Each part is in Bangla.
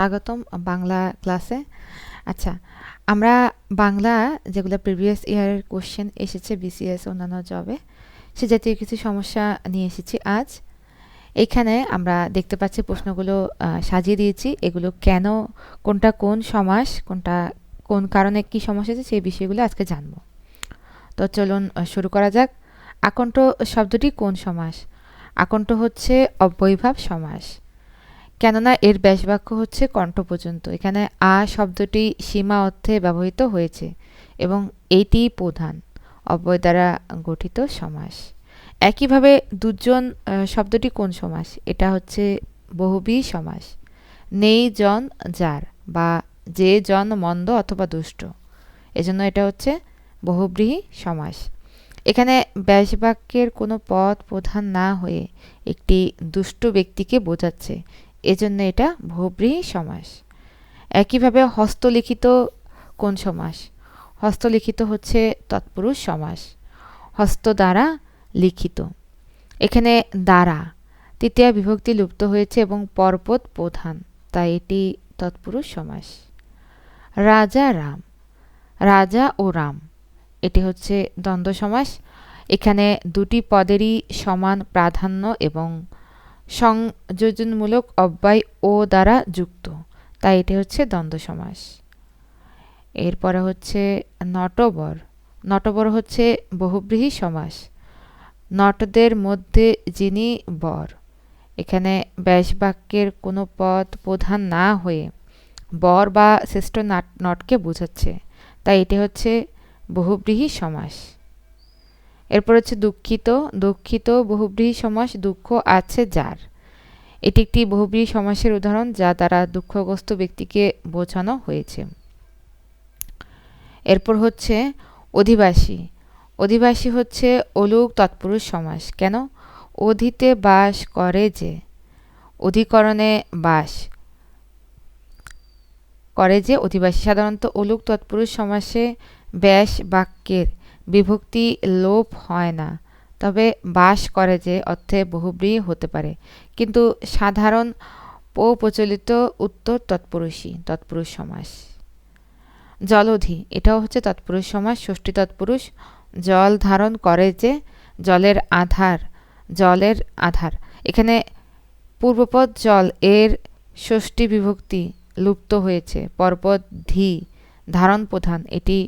স্বাগতম বাংলা ক্লাসে। আচ্ছা আমরা বাংলা যেগুলো প্রিভিয়াস ইয়ার কোশ্চেন এসেছে বিসিএস অন্যান্য জবে সে জাতীয় কিছু সমস্যা নিয়ে এসেছি আজ। এখানে আমরা দেখতে পাচ্ছি প্রশ্নগুলো সাজিয়ে দিয়েছি। এগুলো কেন, কোনটা কোন সমাস, কোনটা কোন কারণে কি সমস্যা আছে সেই বিষয়গুলো আজকে জানব। তো চলুন শুরু করা যাক। আকণ্ঠ শব্দটি কোন সমাস? আকণ্ঠ হচ্ছে অব্যয়ভাব সমাস। কেননা এর ব্যাসবাক্য হচ্ছে কণ্ঠ পর্যন্ত। এখানে আ শব্দটি সীমা অর্থে ব্যবহৃত হয়েছে এবং এইটি প্রধান, অব্যয় দ্বারা গঠিত সমাস। একইভাবে দুজন শব্দটি কোন সমাস? এটা হচ্ছে বহুবী সমাস। নেই জন যার বা যে জন মন্দ অথবা দুষ্ট। এজন্য এটা হচ্ছে বহুব্রীহী সমাস। এখানে ব্যাসবাক্যের কোনো পদ প্রধান না হয়ে একটি দুষ্ট ব্যক্তিকে বোঝাচ্ছে। এজন্য এটা বহুব্রীহী সমাস। একইভাবে হস্তলিখিত কোন সমাস? হস্তলিখিত হচ্ছে তৎপুরুষ সমাস। হস্ত দ্বারা লিখিত। এখানে দ্বারা, তৃতীয় বিভক্তি লুপ্ত হয়েছে এবং পরপদ প্রধান, তাই এটি তৎপুরুষ সমাস। রাজা রাম, রাজা ও রাম, এটি হচ্ছে দ্বন্দ্ব সমাস। এখানে দুটি পদেরই সমান প্রাধান্য এবং সংযোজনমূলক অব্যয় ও দ্বারা যুক্ত। তাই এটি হচ্ছে দ্বন্দ্ব সমাস। এরপরে হচ্ছে নটবর। নটবর হচ্ছে বহুব্রীহী সমাস। নটদের মধ্যে যিনি বর, এখানে ব্যাসবাক্যের কোনো পদ প্রধান না হয়ে বর বা শ্রেষ্ঠ নাট, নটকে বোঝাচ্ছে। তাই এটি হচ্ছে বহুব্রীহী সমাস। এরপর হচ্ছে দুঃখিত দুঃখিত বহুব্রীহী সমাস দুঃখ আছে যার। এটি একটি বহুব্রীহী সমাসের উদাহরণ যা দ্বারা দুঃখগ্রস্ত ব্যক্তিকে বোঝানো হয়েছে। এরপর হচ্ছে অধিবাসী। অধিবাসী হচ্ছে অলুক তৎপুরুষ সমাস। কেন? অধিতে বাস করে যে। অধিকরণে বাস করে যে। অধিবাসী সাধারণত অলুক তৎপুরুষ সমাসে ব্যাস বাক্যের বিভক্তি লোপ হয় না। তবে বাস করে যে অর্থে বহুব্রী হতে পারে। কিন্তু সাধারণ প্রচলিত উত্তর তৎপুরুষী তৎপুরুষ সমাস। জলধি, এটাও হচ্ছে তৎপুরুষ সমাস, ষষ্ঠী তৎপুরুষ। জল ধারণ করে যে জলের আধার জলের আধার। এখানে পূর্বপদ জল এর ষষ্ঠী বিভক্তি লুপ্ত হয়েছে। পরপদ ধি, ধারণ প্রধান, এটি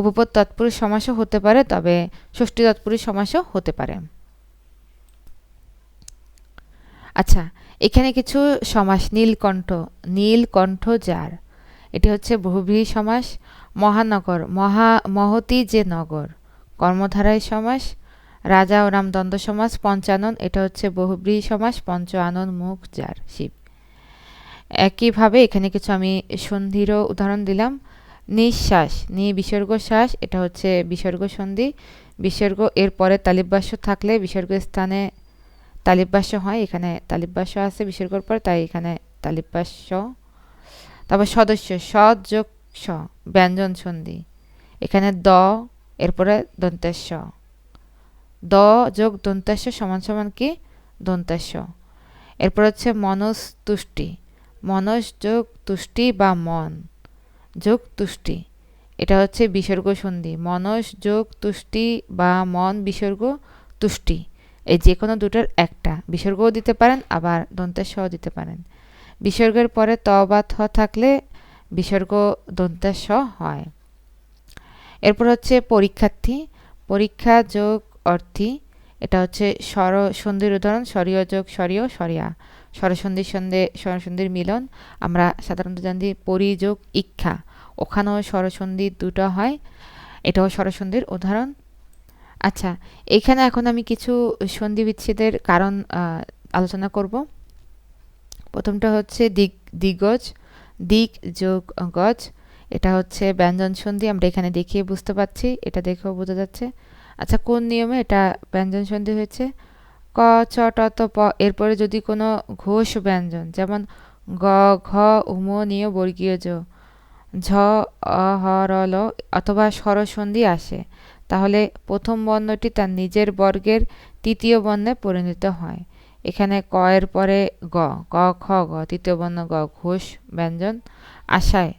উপপদ তৎপুরুষ সমাসও হতে পারে, তবে ষষ্ঠী তৎপুরুষ সমাসও হতে পারে। আচ্ছা এখানে কিছু সমাস, নীলকণ্ঠ নীলকণ্ঠ যার। এটি হচ্ছে বহুব্রীহী সমাস, মহানগর, মহা, মহতি যে নগর, কর্মধারায় সমাস, রাজা ও রাম দ্বন্দ্ব সমাস, পঞ্চানন, এটা হচ্ছে বহুব্রীহী সমাস পঞ্চ আনন মুখ যার, শিব। একইভাবে এখানে কিছু আমি সন্ধিরও উদাহরণ দিলাম। নিঃশ্বাস নি বিসর্গ শ্বাস, এটা হচ্ছে বিসর্গ সন্ধি। বিসর্গ এর পরে তালিবাস্য থাকলে বিসর্গ স্থানে তালিবাস্য হয়, এখানে তালিবাস্য আছে বিসর্গর পর, তাই এখানে তালিবাস্য তারপর সদস্য স যোগ স ব্যঞ্জন সন্ধি। এখানে দ এরপরে দন্তেশ্ব দ যোগ দন্তাস্য সমান সমান কি? দন্তাস্য। এরপর হচ্ছে মনস তুষ্টি মনস যোগ তুষ্টি বা মন। যোগ তুষ্টি। এটা হচ্ছে বিসর্গ সন্ধি। মনস যোগ তুষ্টি বা মন বিসর্গ তুষ্টি। এই যে কোনো দুটোর একটা। বিসর্গও দিতে পারেন, আবার দন্তেশ্বও দিতে পারেন। বিসর্গের পরে ত বা থ থাকলে বিসর্গ দন্তেশ হয়। এরপর হচ্ছে পরীক্ষার্থী। পরীক্ষা যোগ অর্থী। এটা হচ্ছে স্বর সন্ধির উদাহরণ, স্বরীয় যোগ, স্বরীয়, স্বরিয়া। স্বরসন্ধির সন্ধে, স্বরসন্ধির মিলন। আমরা সাধারণত জানি পরিযোগ ইচ্ছা ওখানেও স্বরসন্ধি দুটো হয়। এটাও স্বরসন্ধির উদাহরণ। আচ্ছা এখানে এখন আমি কিছু সন্ধি বিচ্ছেদের কারণ আলোচনা করব। প্রথমটা হচ্ছে দিক দিগজ দিক যোগ গজ। এটা হচ্ছে ব্যঞ্জন সন্ধি, আমরা এখানে দেখিয়ে বুঝতে পারছি, এটা দেখেও বোঝা যাচ্ছে। আচ্ছা কোন নিয়মে এটা ব্যঞ্জন সন্ধি হয়েছে? ক, চ, ট, ত, প, এরপরে যদি কোনো ঘোষ ব্যঞ্জন, যেমন গ, ঘ, উম নিয় বর্গীয় জ ঝ অহরল অথবা স্বরসন্ধি আসে। তাহলে প্রথম বর্ণটি তার নিজের বর্গের তৃতীয় বর্ণে পরিণত হয়। এখানে ক এর পরে গ, ক, খ, গ, তৃতীয় বর্ণ গ, ঘোষ, ব্যঞ্জন আশায়।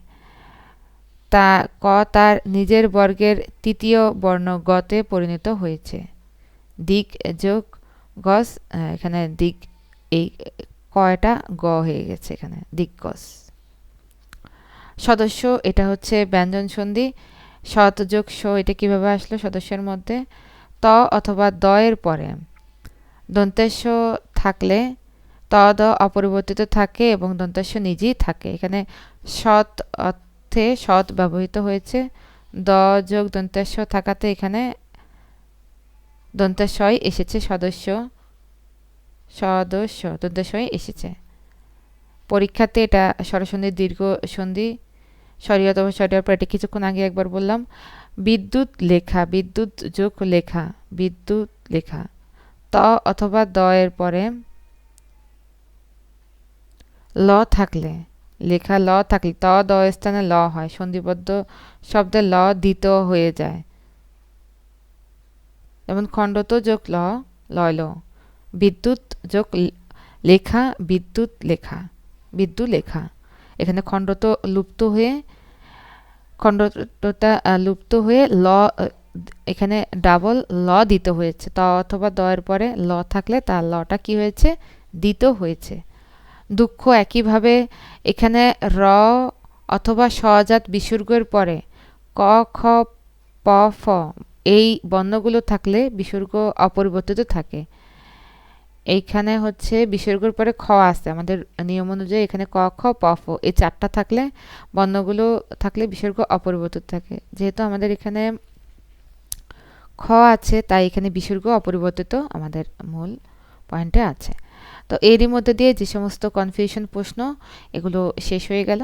তা, ক তার নিজের বর্গের তৃতীয় বর্ণ গতে পরিণত হয়েছে। দিক, যোগ, গস এখানে দিক, এই কয়টা গ হয়ে গেছে এখানে দিগ্গজ সদস্য, এটা হচ্ছে ব্যঞ্জন সন্ধি। সৎ যোগ স, এটা কীভাবে আসলো সদস্যের মধ্যে? ত অথবা দ এর পরে। দন্তেশ্ব থাকলে, ত, দ অপরিবর্তিত থাকে এবং দন্তেশ্ব নিজেই থাকে। এখানে সৎ অর্থে সৎ ব্যবহৃত হয়েছে। দ যোগ দন্তেশ্ব থাকাতে এখানে দন্তেশ্বয় এসেছে সদস্য। সদস্য দন্তেশ্বয় এসেছে। পরীক্ষাতে এটা স্বরসন্ধির দীর্ঘ সন্ধি। সরিয়ার পর এটা কিছুক্ষণ আগে একবার বললাম, বিদ্যুৎ লেখা, বিদ্যুৎ যোগ লেখা, বিদ্যুৎ লেখা, ত অথবা দ এর পরে ল থাকলে, লেখা ল থাকলে, ত দ স্থানে ল হয়, সন্ধিবদ্ধ শব্দে ল দিত হয়ে যায়। যেমন খণ্ডত যোগ ল লয় ল বিদ্যুৎ যোগ লেখা, বিদ্যুৎ লেখা বিদ্যুৎ লেখা। এখানে খণ্ডত লুপ্ত হয়ে খণ্ডটা লুপ্ত হয়ে ল এখানে ডাবল ল দিতে হয়েছে। ত অথবা দ এর পরে ল থাকলে তার লটা কি হয়েছে? দিত হয়েছে। দুঃখ একইভাবে এখানে র অথবা সজাত বিসর্গের পরে ক, খ, প, ফ এই বর্ণগুলো থাকলে বিসর্গ অপরিবর্তিত থাকে। এইখানে হচ্ছে বিসর্গের পরে খ আসছে আমাদের নিয়ম অনুযায়ী এখানে ক, খ, প, ফ এই চারটা থাকলে বর্ণগুলো থাকলে বিসর্গ অপরিবর্তিত থাকে। যেহেতু আমাদের এখানে খ আছে, তাই এখানে বিসর্গ অপরিবর্তিত আমাদের মূল পয়েন্টে আছে। তো এরই মধ্যে দিয়ে যে সমস্ত কনফিউশন প্রশ্ন, এগুলো শেষ হয়ে গেল।